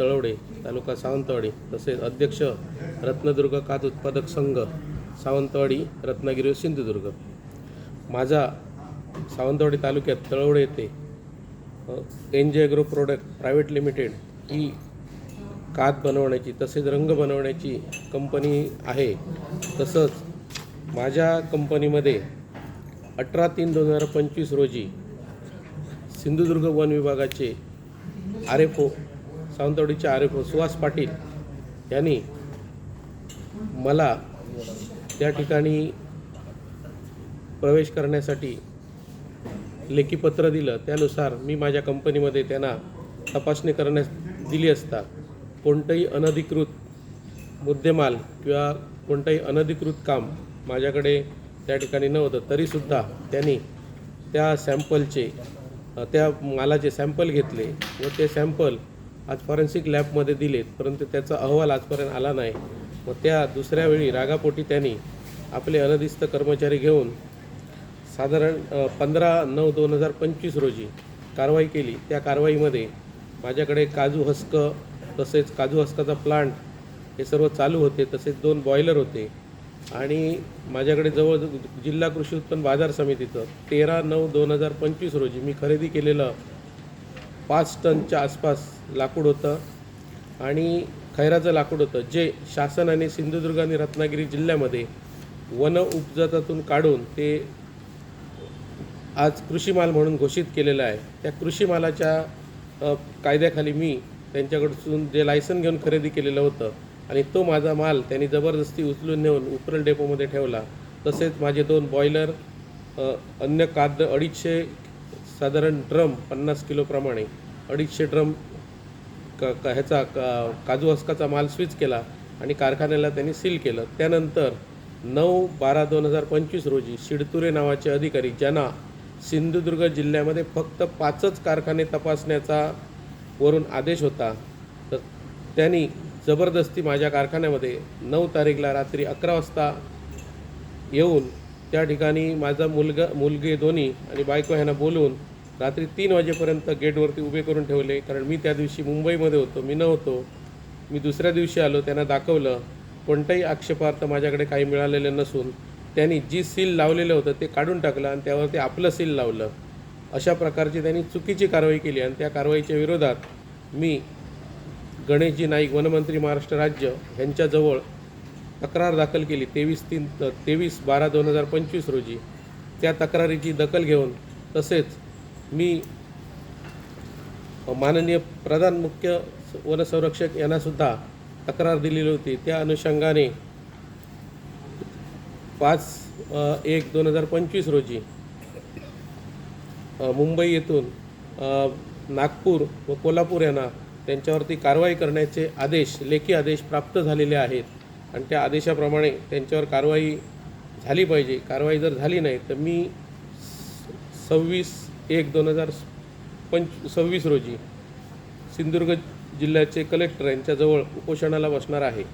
तळवडे तालुका सावंतवाडी तसेच अध्यक्ष रत्नदुर्ग कात उत्पादक संघ सावंतवाडी रत्नागिरी व सिंधुदुर्ग. माझा सावंतवाडी तालुक्यात तळवडे येथे N J agro product private limited ही कात बनवण्याची तसेच रंग बनवण्याची कंपनी आहे. तसंच माझ्या कंपनीमध्ये अठरा तीन दोन हजार पंचवीस रोजी सिंधुदुर्ग वन विभागाचे आर एफ ओ सावंतवाडीचे आरोग्य एफ सुहास पाटील यांनी मला त्या ठिकाणी प्रवेश करण्यासाठी लेखीपत्र दिलं. त्यानुसार मी माझ्या कंपनीमध्ये त्यांना तपासणी करण्यास दिली असता कोणतंही अनधिकृत मुद्देमाल किंवा कोणतंही अनधिकृत काम माझ्याकडे त्या ठिकाणी नव्हतं. तरीसुद्धा त्यांनी त्या सॅम्पलचे त्या मालाचे सॅम्पल घेतले व ते सॅम्पल आज फॉरेन्सिक लॅबमध्ये दिलेत परंतु त्याचा अहवाल आजपर्यंत आला नाही. मग त्या दुसऱ्या वेळी रागापोटी त्यांनी आपले अनधिस्त कर्मचारी घेऊन साधारण पंधरा नऊ दोन हजार पंचवीस रोजी कारवाई केली. त्या कारवाईमध्ये माझ्याकडे काजू हस्क तसेच काजू हस्काचा प्लांट हे सर्व चालू होते तसेच दोन बॉयलर होते. आणि माझ्याकडे जवळ जिल्हा कृषी उत्पन्न बाजार समितीचं तेरा नऊ दोन हजार पंचवीस रोजी मी खरेदी केलेलं पाच टनच्या आसपास लाकूड होतं आणि खैराचं लाकूड होतं जे शासनाने सिंधुदुर्ग आणि रत्नागिरी जिल्ह्यामध्ये वन उपजातातून काढून ते आज कृषी माल म्हणून घोषित केलेलं आहे. त्या कृषी मालाच्या कायद्याखाली मी त्यांच्याकडून जे लायसन घेऊन खरेदी केलेलं होतं आणि तो माझा माल त्यांनी जबरदस्ती उचलून नेऊन उपरल डेपोमध्ये ठेवला. तसेच माझे दोन बॉयलर अन्य काद अडीचशे साधारण ड्रम पन्नास किलोप्रमाणे अडीचशे ड्रम क क ह्याचा का काजू हस्काचा माल स्विच केला आणि कारखान्याला त्यांनी सील केलं. त्यानंतर नऊ बारा दोन हजार पंचवीस रोजी शिडतुरे नावाचे अधिकारी ज्यांना सिंधुदुर्ग जिल्ह्यामध्ये फक्त पाचच कारखाने तपासण्याचा वरून आदेश होता तर त्यांनी जबरदस्ती माझ्या कारखान्यामध्ये नऊ तारीखला रात्री अकरा वाजता येऊन त्या ठिकाणी माझा मुलगा मुलगे दोन्ही आणि बायको ह्यांना बोलवून रात्री तीन वाजेपर्यंत गेटवरती उभे करून ठेवले. कारण मी त्या दिवशी मुंबईमध्ये होतो मी नव्हतो. मी दुसऱ्या दिवशी आलो त्यांना दाखवलं. कोणताही आक्षेपार्थ माझ्याकडे काही मिळालेलं नसून त्यांनी जी सील लावलेलं होतं ते काढून टाकलं आणि त्यावरती आपलं सील लावलं. अशा प्रकारची त्यांनी चुकीची कारवाई केली आणि त्या कारवाईच्या विरोधात मी गणेशजी नाईक वनमंत्री महाराष्ट्र राज्य यांच्याजवळ तक्रार दाखल केली तेवीस तीन तेवीस बारा दोन हजार पंचवीस रोजी. त्या तक्रारीची दखल घेऊन तसेच मी माननीय प्रधान मुख्य वनसंरक्षक यांनासुद्धा तक्रार दिलेली होती. त्या अनुषंगाने पाच एक दोन हजार पंचवीस रोजी मुंबई येथून नागपूर व कोल्हापूर यांना त्यांच्यावरती कारवाई करण्याचे आदेश लेखी आदेश प्राप्त झालेले आहेत. आणि त्या आदेशाप्रमाणे त्यांच्यावर कारवाई झाली पाहिजे. कारवाई जर झाली नाही तर मी सव्वीस एक दोन हजार पंच सव्वीस रोजी सिंधुदुर्ग जिल्ह्याचे कलेक्टर यांच्याजवळ उपोषणाला बसणार आहे.